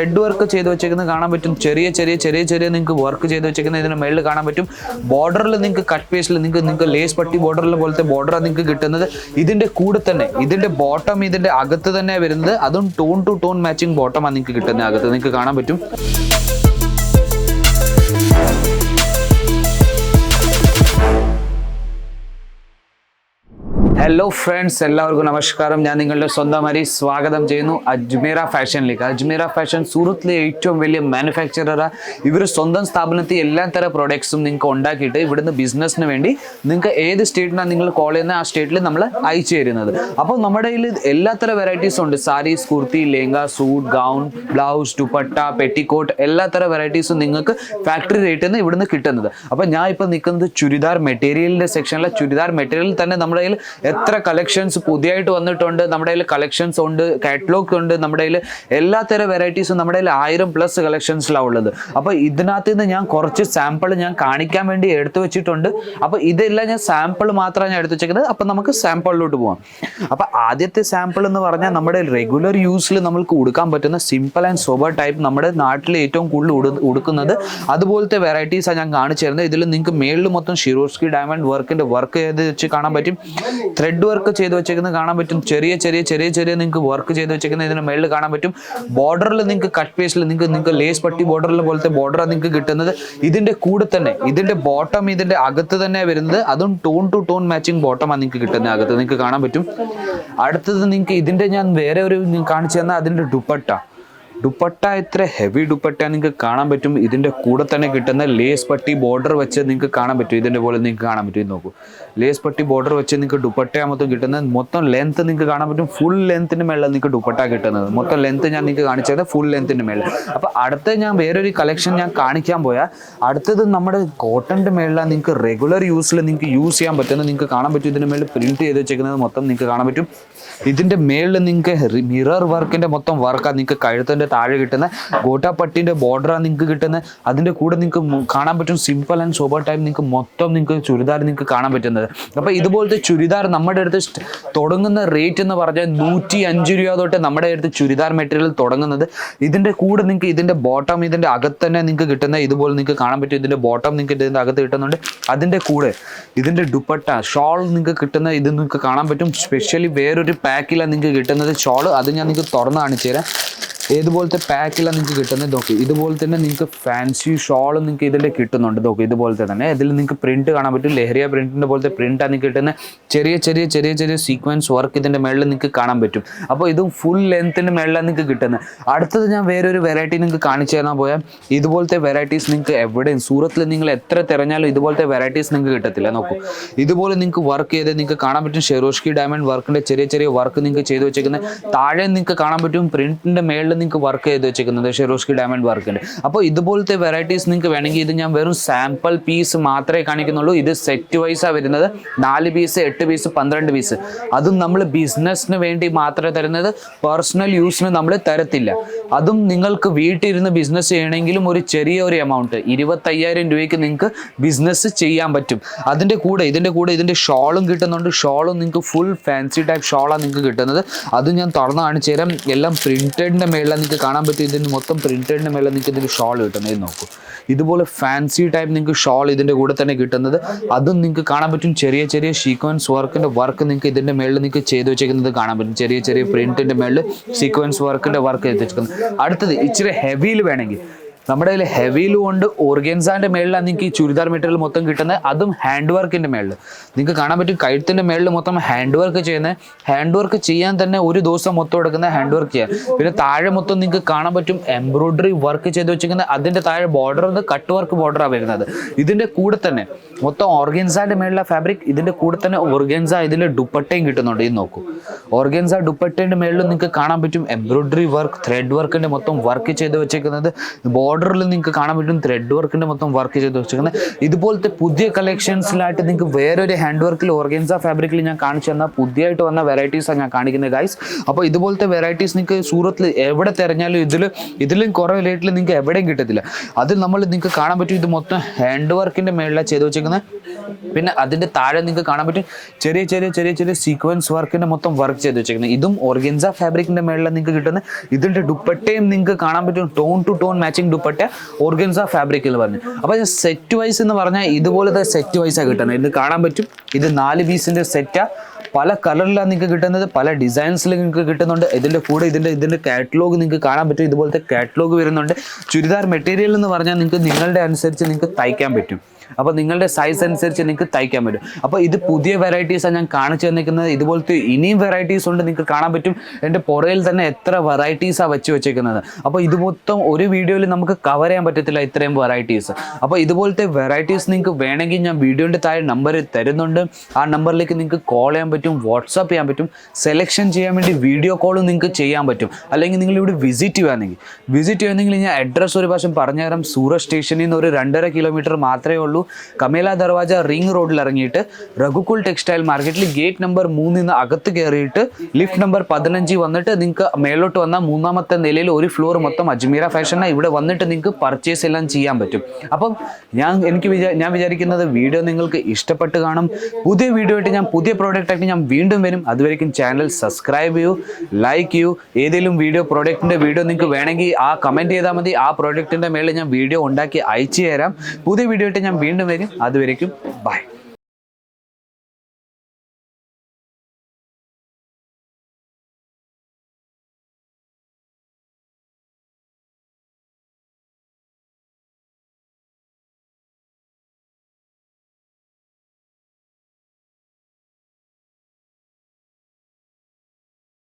Thread work ചെയ്ത് വെച്ചേക്കുന്നത് കാണാൻ പറ്റും. ചെറിയ ചെറിയ ചെറിയ ചെറിയ നിങ്ങൾക്ക് വർക്ക് ചെയ്ത് വെച്ചേക്കുന്നത് ഇതിന് മേളിൽ കാണാൻ പറ്റും. ബോർഡറിൽ നിങ്ങൾക്ക് കട്ട് പേസിൽ നിങ്ങൾക്ക് നിങ്ങൾക്ക് ലേസ് പട്ടി ബോർഡറിൽ പോലത്തെ ബോർഡറാണ് നിങ്ങൾക്ക് കിട്ടുന്നത് ഇതിന്റെ കൂടെ തന്നെ. ഇതിന്റെ ബോട്ടം ഇതിന്റെ അകത്ത് തന്നെ വരുന്നത്. അതും ടോൺ ടു ടോൺ മാച്ചിങ് ബോട്ടമാണ് നിങ്ങൾക്ക് കിട്ടുന്നത്. അകത്ത് നിങ്ങൾക്ക് കാണാൻ പറ്റും. ഹലോ ഫ്രണ്ട്സ് എല്ലാവർക്കും നമസ്കാരം. ഞാൻ നിങ്ങളുടെ സ്വന്തം അരി സ്വാഗതം ചെയ്യുന്നു അജ്മീറ ഫാഷനിലേക്ക്. അജ്മീറ ഫാഷൻ സൂറത്തിലെ ഏറ്റവും വലിയ മാനുഫാക്ചറാണ് ഇവർ സ്വന്തം സ്ഥാപനത്തിൽ എല്ലാ തരം പ്രോഡക്ട്സും നിങ്ങൾക്ക് ഉണ്ടാക്കിയിട്ട് ഇവിടുന്ന് ബിസിനസ്സിന് വേണ്ടി നിങ്ങൾക്ക് ഏത് സ്റ്റേറ്റിനാണ് നിങ്ങൾ കോൾ ചെയ്യുന്നത് ആ സ്റ്റേറ്റിൽ നമ്മൾ അയച്ചു തരുന്നത്. അപ്പോൾ നമ്മുടെ കയ്യിൽ എല്ലാ തരം വെറൈറ്റീസും ഉണ്ട്. Sarees kurti lehenga suit gown blouse dupatta petticoat എല്ലാ തരം വെറൈറ്റീസും നിങ്ങൾക്ക് ഫാക്ടറി റേറ്റിൽ നിന്ന് ഇവിടുന്ന് കിട്ടുന്നത്. അപ്പോൾ ഞാൻ ഇപ്പോൾ നിൽക്കുന്നത് ചുരിദാർ മെറ്റീരിയലിന്റെ സെക്ഷനിലെ ചുരിദാർ മെറ്റീരിയൽ തന്നെ നമ്മുടെ കയ്യിൽ എത്ര കളക്ഷൻസ് പുതിയതായിട്ട് വന്നിട്ടുണ്ട് നമ്മുടെ കയ്യിൽ കളക്ഷൻസ് ഉണ്ട് കാറ്റലോഗ് ഉണ്ട് നമ്മുടെ കയ്യിൽ എല്ലാ തരം വെറൈറ്റീസും നമ്മുടെ കയ്യിൽ ആയിരം പ്ലസ് കളക്ഷൻസിലാണ് ഉള്ളത്. അപ്പോൾ ഇതിനകത്ത് നിന്ന് ഞാൻ കുറച്ച് സാമ്പിൾ ഞാൻ കാണിക്കാൻ വേണ്ടി എടുത്തു വെച്ചിട്ടുണ്ട്. അപ്പോൾ ഇതെല്ലാം ഞാൻ സാമ്പിൾ മാത്രമാണ് ഞാൻ എടുത്തു വെച്ചേക്കുന്നത്. അപ്പോൾ നമുക്ക് സാമ്പിളിലോട്ട് പോവാം. അപ്പോൾ ആദ്യത്തെ സാമ്പിൾ എന്ന് പറഞ്ഞാൽ നമ്മുടെ റെഗുലർ യൂസിൽ നമ്മൾക്ക് കൊടുക്കാൻ പറ്റുന്ന സിമ്പിൾ ആൻഡ് സോബർ ടൈപ്പ് നമ്മുടെ നാട്ടിൽ ഏറ്റവും കൂടുതൽ ഉടുക്കുന്നത്. അതുപോലത്തെ വെറൈറ്റീസാണ് ഞാൻ കാണിച്ചു തരുന്നത്. ഇതിൽ നിങ്ങൾക്ക് മേളിൽ മൊത്തം ഷിറോസ്കി ഡയമണ്ട് വർക്കിന്റെ വർക്ക് ചെയ്ത് വെച്ച് കാണാൻ പറ്റും? ത്രെഡ് വർക്ക് ചെയ്ത് വെച്ചേക്കുന്നത് കാണാൻ പറ്റും. ചെറിയ ചെറിയ ചെറിയ ചെറിയ നിങ്ങൾക്ക് വർക്ക് ചെയ്ത് വെച്ചേക്കുന്നത് ഇതിന് മേളിൽ കാണാൻ പറ്റും. ബോർഡറിൽ നിങ്ങൾക്ക് കട്ട് പേസിൽ നിങ്ങൾക്ക് നിങ്ങൾക്ക് ലേസ് പട്ടി ബോർഡറിൽ പോലത്തെ ബോർഡറാണ് നിങ്ങൾക്ക് കിട്ടുന്നത് ഇതിന്റെ കൂടെ തന്നെ. ഇതിന്റെ ബോട്ടം ഇതിന്റെ അകത്ത് തന്നെ വരുന്നത്. അതും ടോൺ ടു ടോൺ മാച്ചിങ് ബോട്ടമാണ് നിങ്ങൾക്ക് കിട്ടുന്നത് അകത്ത്. നിങ്ങൾക്ക് കാണാൻ പറ്റും. അടുത്തത് നിങ്ങൾക്ക് ഇതിന്റെ ഞാൻ വേറെ ഒരു കാണിച്ചു തന്നാൽ അതിന്റെ ദുപ്പട്ട ദുപ്പട്ട ഇത്ര ഹെവി ദുപ്പട്ട നിങ്ങൾക്ക് കാണാൻ പറ്റും. ഇതിന്റെ കൂടെ തന്നെ കിട്ടുന്ന ലേസ് പട്ടി ബോർഡർ വെച്ച് നിങ്ങൾക്ക് കാണാൻ പറ്റും. ഇതിന്റെ പോലെ നിങ്ങൾക്ക് കാണാൻ പറ്റും. നോക്കൂ. ലേസ് പട്ടി ബോർഡർ വെച്ച് നിങ്ങൾക്ക് ദുപ്പട്ട മൊത്തം കിട്ടുന്ന മൊത്തം ലെങ്ത് നിങ്ങൾക്ക് കാണാൻ പറ്റും. ഫുൾ ലെങ്ത്തിന് മേളിൽ നിങ്ങൾക്ക് ദുപ്പട്ട കിട്ടുന്നത്. മൊത്തം ലെങ്ത് ഞാൻ നിങ്ങൾക്ക് കാണിച്ചത് ഫുൾ ലെങ്ത്തിന്റെ മേളിൽ. അപ്പോൾ അടുത്ത ഞാൻ വേറൊരു കളക്ഷൻ ഞാൻ കാണിക്കാൻ പോയാൽ അടുത്തത് നമ്മുടെ കോട്ടന്റെ മേളിലാണ് നിങ്ങൾക്ക് റെഗുലർ യൂസിൽ നിങ്ങൾക്ക് യൂസ് ചെയ്യാൻ പറ്റുന്നത് നിങ്ങൾക്ക് കാണാൻ പറ്റും. ഇതിന്റെ മേളിൽ പ്രിന്റ് ചെയ്ത് വെച്ചേക്കുന്നത് മൊത്തം നിങ്ങൾക്ക് കാണാൻ പറ്റും. ഇതിന്റെ മേളിൽ നിങ്ങൾക്ക് മിറർ വർക്കിന്റെ മൊത്തം വർക്കാണ് നിങ്ങൾക്ക് കഴുത്തിന്റെ താഴെ കിട്ടുന്ന. ഗോട്ടാപ്പട്ടിന്റെ ബോർഡറാണ് നിങ്ങൾക്ക് കിട്ടുന്നത് അതിന്റെ കൂടെ നിങ്ങൾക്ക് കാണാൻ പറ്റും സിമ്പിൾ ആൻഡ് സോബർ ടൈം നിങ്ങൾക്ക് മൊത്തം നിങ്ങൾക്ക് ചുരിദാർ നിങ്ങൾക്ക് കാണാൻ പറ്റുന്നത്. അപ്പോൾ ഇതുപോലത്തെ ചുരിദാർ നമ്മുടെ അടുത്ത് തുടങ്ങുന്ന റേറ്റ് എന്ന് പറഞ്ഞാൽ നൂറ്റി അഞ്ച് രൂപ തൊട്ട് നമ്മുടെ അടുത്ത് ചുരിദാർ മെറ്റീരിയൽ തുടങ്ങുന്നത്. ഇതിന്റെ കൂടെ നിങ്ങൾക്ക് ഇതിന്റെ ബോട്ടം ഇതിന്റെ അകത്ത് തന്നെ നിങ്ങൾക്ക് കിട്ടുന്ന. ഇതുപോലെ നിങ്ങൾക്ക് കാണാൻ പറ്റും. ഇതിന്റെ ബോട്ടം നിങ്ങൾക്ക് ഇതിന്റെ അകത്ത് കിട്ടുന്നുണ്ട്. അതിന്റെ കൂടെ ഇതിന്റെ ദുപ്പട്ട ഷോൾ നിങ്ങൾക്ക് കിട്ടുന്ന. ഇത് നിങ്ങൾക്ക് കാണാൻ പറ്റും. സ്പെഷ്യലി വേറൊരു പാക്കിലാണ് നിങ്ങൾക്ക് കിട്ടുന്നത്. ഷോൾ അത് ഞാൻ നിങ്ങൾക്ക് തുറന്ന് കാണിച്ചു തരാം ഏതുപോലത്തെ പാക്കിലാണ് നിങ്ങൾക്ക് കിട്ടുന്നത് നോക്കി. ഇതുപോലെ തന്നെ നിങ്ങൾക്ക് ഫാൻസി ഷോൾ നിങ്ങൾക്ക് ഇതിന്റെ കിട്ടുന്നുണ്ട് നോക്കി. ഇതുപോലത്തെ തന്നെ. ഇതിൽ നിങ്ങൾക്ക് പ്രിന്റ് കാണാൻ പറ്റും. ലഹരിയ പ്രിന്റിന്റെ പോലത്തെ പ്രിന്റാണ് നിങ്ങൾക്ക് കിട്ടുന്നത്. ചെറിയ ചെറിയ ചെറിയ ചെറിയ സീക്വൻസ് വർക്ക് ഇതിന്റെ മേളിൽ നിങ്ങൾക്ക് കാണാൻ പറ്റും. അപ്പോൾ ഇതും ഫുൾ ലെങ്ത്തിന്റെ മേളിലാണ് നിങ്ങൾക്ക് കിട്ടുന്നത്. അടുത്തത് ഞാൻ വേറൊരു വെറൈറ്റി നിങ്ങൾക്ക് കാണിച്ചു തരാൻ പോയാൽ ഇതുപോലത്തെ വെറൈറ്റീസ് നിങ്ങൾക്ക് എവിടെയും സൂറത്തിൽ നിങ്ങൾ എത്ര തിരഞ്ഞാലും ഇതുപോലത്തെ വെറൈറ്റീസ് നിങ്ങൾക്ക് കിട്ടത്തില്ല നോക്കൂ. ഇതുപോലെ നിങ്ങൾക്ക് വർക്ക് ചെയ്ത് നിങ്ങൾക്ക് കാണാൻ പറ്റും. ഷെറോഷ്കി ഡയമണ്ട് വർക്കിന്റെ ചെറിയ ചെറിയ വർക്ക് നിങ്ങൾക്ക് ചെയ്തു വെച്ചേക്കുന്നത് താഴെ നിങ്ങൾക്ക് കാണാൻ പറ്റും. പ്രിന്റിന്റെ മേളിൽ നിങ്ങൾക്ക് വർക്ക് ചെയ്ത് വെച്ചേക്കുന്നത് ഷെറോസ്കി ഡയമണ്ട് വർക്ക് ഉണ്ട്. അപ്പോൾ ഇതുപോലത്തെ വെറൈറ്റീസ് നിങ്ങൾക്ക് വേണമെങ്കിൽ ഇത് ഞാൻ വെറും സാമ്പിൾ പീസ് മാത്രമേ കാണിക്കുന്നുള്ളൂ. ഇത് സെറ്റ് വൈസാണ് വരുന്നത്. നാല് പീസ് എട്ട് പീസ് പന്ത്രണ്ട് പീസ് അതും നമ്മൾ ബിസിനസ്സിന് വേണ്ടി മാത്രമേ തരുന്നത്. പേഴ്സണൽ യൂസിന് നമ്മൾ തരത്തില്ല. അതും നിങ്ങൾക്ക് വീട്ടിലിരുന്ന് ബിസിനസ് ചെയ്യണമെങ്കിലും ഒരു ചെറിയ ഒരു എമൗണ്ട് ഇരുപത്തയ്യായിരം രൂപയ്ക്ക് നിങ്ങൾക്ക് ബിസിനസ് ചെയ്യാൻ പറ്റും. അതിന്റെ കൂടെ ഇതിന്റെ കൂടെ ഇതിന്റെ ഷോളും കിട്ടുന്നുണ്ട്. ഷോളും നിങ്ങൾക്ക് ഫുൾ ഫാൻസി ടൈപ്പ് ഷോളാണ് നിങ്ങൾക്ക് കിട്ടുന്നത്. അത് ഞാൻ തുറന്ന് കാണിച്ചു തരാം എല്ലാം പ്രിന്റഡിന്റെ മേളിൽ നിങ്ങൾക്ക് കാണാൻ പറ്റും ഇതിന് മൊത്തം പ്രിന്റഡിന്റെ മേളിൽ നിങ്ങൾക്ക് ഇതിന്റെ ഷോൾ കിട്ടുന്നത്. നോക്കൂ. ഇതുപോലെ ഫാൻസി ടൈപ്പ് നിങ്ങൾക്ക് ഷോൾ ഇതിന്റെ കൂടെ തന്നെ കിട്ടുന്നത്. അതും നിങ്ങൾക്ക് കാണാൻ പറ്റും. ചെറിയ ചെറിയ സീക്വൻസ് വർക്കിന്റെ വർക്ക് നിങ്ങൾക്ക് ഇതിന്റെ മേളിൽ നിങ്ങൾക്ക് ചെയ്ത് വെച്ചേക്കുന്നത് കാണാൻ പറ്റും. ചെറിയ ചെറിയ പ്രിന്റിന്റെ മേളിൽ സീക്വൻസ് വർക്കിന്റെ വർക്ക് ചെയ്ത് വെച്ചിരിക്കുന്നത് അടുത്തത് ഇച്ചിരി ഹെവിയിൽ വേണമെങ്കിൽ. നമ്മുടെ കയ്യിൽ ഹെവി ഉണ്ട്. ഓർഗൻസാന്റെ മേളിലാണ് നിങ്ങൾക്ക് ഈ ചുരിദാർ മെറ്റീരിയൽ മൊത്തം കിട്ടുന്നത്. അതും ഹാൻഡ് വർക്കിന്റെ മേളിൽ നിങ്ങൾക്ക് കാണാൻ പറ്റും കഴുത്തിന്റെ മേളിൽ മൊത്തം ഹാൻഡ് വർക്ക് ചെയ്യുന്നത്. ഹാൻഡ് വർക്ക് ചെയ്യാൻ തന്നെ ഒരു ദിവസം മൊത്തം എടുക്കുന്ന ഹാൻഡ് വർക്ക് ചെയ്യാൻ. പിന്നെ താഴെ മൊത്തം നിങ്ങൾക്ക് കാണാൻ പറ്റും എംബ്രോയിഡറി വർക്ക് ചെയ്ത് വെച്ചിരിക്കുന്നത്. അതിന്റെ താഴെ ബോർഡർ ഒന്ന് കട്ട് വർക്ക് ബോർഡറാണ് വരുന്നത്. ഇതിന്റെ കൂടെ തന്നെ മൊത്തം ഓർഗൻസാന്റെ മേളിലെ ഫാബ്രിക് ഇതിന്റെ കൂടെ തന്നെ ഓർഗൻസ ഇതിൽ ദുപ്പട്ടയും കിട്ടുന്നുണ്ട്. ഇത് നോക്കൂ. ഓർഗൻസ ദുപ്പട്ടയുടെ മേളിൽ നിങ്ങൾക്ക് കാണാൻ പറ്റും എംബ്രോയിഡറി വർക്ക് ത്രെഡ് വർക്കിന്റെ മൊത്തം വർക്ക് ചെയ്ത് വെച്ചേക്കുന്നത് ബോർഡറിൽ നിങ്ങൾക്ക് കാണാൻ പറ്റും ത്രെഡ് വർക്കിന്റെ മൊത്തം വർക്ക് ചെയ്ത് വെച്ചിരിക്കുന്നത്. ഇതുപോലത്തെ പുതിയ കളക്ഷൻസിലായിട്ട് നിങ്ങൾക്ക് വേറൊരു ഹാൻഡ് വർക്കിൽ ഓർഗൻസ ഫാബ്രിക്കിൽ ഞാൻ കാണിച്ചു തന്ന പുതിയതായിട്ട് വന്ന വെറൈറ്റീസാണ് ഞാൻ കാണിക്കുന്നത് ഗൈസ് അപ്പോൾ ഇതുപോലത്തെ വെറൈറ്റീസ് നിങ്ങൾക്ക് സൂറത്തിൽ എവിടെ തിരഞ്ഞാലും ഇതിൽ ഇതിലും കുറവ് റേറ്റിൽ നിങ്ങൾക്ക് എവിടെയും കിട്ടത്തില്ല. അതിൽ നമ്മൾ നിങ്ങൾക്ക് കാണാൻ പറ്റും ഇത് മൊത്തം ഹാൻഡ് വർക്കിന്റെ മേളിലാണ് ചെയ്ത് വെച്ചിരിക്കുന്നത്. പിന്നെ അതിന്റെ താഴെ നിങ്ങൾക്ക് കാണാൻ പറ്റും ചെറിയ ചെറിയ ചെറിയ ചെറിയ സീക്വൻസ് വർക്കിന്റെ മൊത്തം വർക്ക് ചെയ്ത് വെച്ചിരിക്കുന്നത്. ഇതും ഓർഗൻസ ഫാബ്രിക്കിന്റെ മേളിൽ നിങ്ങൾക്ക് കിട്ടുന്നത്. ഇതിന്റെ ദുപ്പട്ടയും നിങ്ങൾക്ക് കാണാൻ പറ്റും. Tone to tone matching dupatta organza fabric എന്ന് പറഞ്ഞു. അപ്പോൾ സെറ്റ് വൈസ് എന്ന് പറഞ്ഞാൽ ഇതുപോലത്തെ സെറ്റ് വൈസാണ് കിട്ടുന്നത്. ഇത് കാണാൻ പറ്റും. ഇത് നാല് പീസിന്റെ സെറ്റാ പല കളറിലാണ് നിങ്ങൾക്ക് കിട്ടുന്നത്. പല ഡിസൈൻസിൽ നിങ്ങൾക്ക് കിട്ടുന്നുണ്ട്. ഇതിന്റെ കൂടെ ഇതിന്റെ ഇതിന്റെ കാറ്റലോഗ് നിങ്ങൾക്ക് കാണാൻ പറ്റും. ഇതുപോലത്തെ കാറ്റലോഗ് വരുന്നുണ്ട്. ചുരിദാർ മെറ്റീരിയൽ എന്ന് പറഞ്ഞാൽ നിങ്ങൾക്ക് നിങ്ങളുടെ അനുസരിച്ച് നിങ്ങൾക്ക് തയ്ക്കാൻ പറ്റും. അപ്പോൾ നിങ്ങളുടെ സൈസ് അനുസരിച്ച് നിങ്ങൾക്ക് തയ്ക്കാൻ പറ്റും. അപ്പോൾ ഇത് പുതിയ വെറൈറ്റീസാണ് ഞാൻ കാണിച്ചു തന്നിരിക്കുന്നത്. ഇതുപോലത്തെ ഇനിയും വെറൈറ്റീസ് ഉണ്ട് നിങ്ങൾക്ക് കാണാൻ പറ്റും. എന്റെ പുറയിൽ തന്നെ എത്ര വെറൈറ്റീസാണ് വെച്ച് വെച്ചേക്കുന്നത്. അപ്പോൾ ഇത് മൊത്തം ഒരു വീഡിയോയിൽ നമുക്ക് കവർ ചെയ്യാൻ പറ്റത്തില്ല ഇത്രയും വെറൈറ്റീസ് അപ്പോൾ ഇതുപോലത്തെ വെറൈറ്റീസ് നിങ്ങൾക്ക് വേണമെങ്കിൽ ഞാൻ വീഡിയോന്റെ താഴെ നമ്പർ തരുന്നുണ്ട്. ആ നമ്പറിലേക്ക് നിങ്ങൾക്ക് കോൾ ചെയ്യാൻ പറ്റും വാട്സാപ്പ് ചെയ്യാൻ പറ്റും സെലക്ഷൻ ചെയ്യാൻ വേണ്ടി വീഡിയോ കോളും നിങ്ങൾക്ക് ചെയ്യാൻ പറ്റും. അല്ലെങ്കിൽ നിങ്ങൾ ഇവിടെ വിസിറ്റ് ചെയ്യുകയാണെങ്കിൽ വിസിറ്റ് ചെയ്യുകയാണെങ്കിൽ ഞാൻ അഡ്രസ്സ് ഒരു പ്രാവശ്യം പറഞ്ഞുതരാം. സൂറത്ത് സ്റ്റേഷനിൽ നിന്ന് ഒരു രണ്ടര കിലോമീറ്റർ മാത്രമേ ഉള്ളൂ. കമേല ദർവാജ റിംഗ് റോഡിൽ ഇറങ്ങിയിട്ട് രഘുകുൽ ടെക്സ്റ്റൈൽ മാർക്കറ്റിൽ ഗേറ്റ് നമ്പർ മൂന്നിൽ നിന്ന് അകത്ത് കയറിയിട്ട് ലിഫ്റ്റ് നമ്പർ പതിനഞ്ച് വന്നിട്ട് നിങ്ങൾക്ക് മേലോട്ട് വന്ന മൂന്നാമത്തെ നിലയിൽ ഒരു ഫ്ലോർ മൊത്തം അജ്മീര ഫാഷനാണ് ഇവിടെ വന്നിട്ട് നിങ്ങൾക്ക് പർച്ചേസ് എല്ലാം ചെയ്യാൻ പറ്റും. അപ്പം ഞാൻ എനിക്ക് വിചാ ഞാൻ വിചാരിക്കുന്നത് വീഡിയോ നിങ്ങൾക്ക് ഇഷ്ടപ്പെട്ട് കാണും. പുതിയ വീഡിയോ ആയിട്ട് ഞാൻ പുതിയ പ്രോഡക്റ്റ് ആയിട്ട് ഞാൻ വീണ്ടും വരും. അതുവരേക്കും ചാനൽ സബ്സ്ക്രൈബ് ചെയ്യൂ ലൈക്ക് ചെയ്യൂ. ഏതെങ്കിലും വീഡിയോ പ്രോഡക്റ്റിന്റെ വീഡിയോ നിങ്ങൾക്ക് വേണമെങ്കിൽ ആ കമന്റ് ചെയ്താൽ മതി. ആ പ്രോഡക്റ്റിന്റെ മേളിൽ ഞാൻ വീഡിയോ ഉണ്ടാക്കി അയച്ചു തരാം. പുതിയ വീഡിയോ ആയിട്ട് ഞാൻ വീണ്ടും വരും. അതുവരേക്കും ബൈ.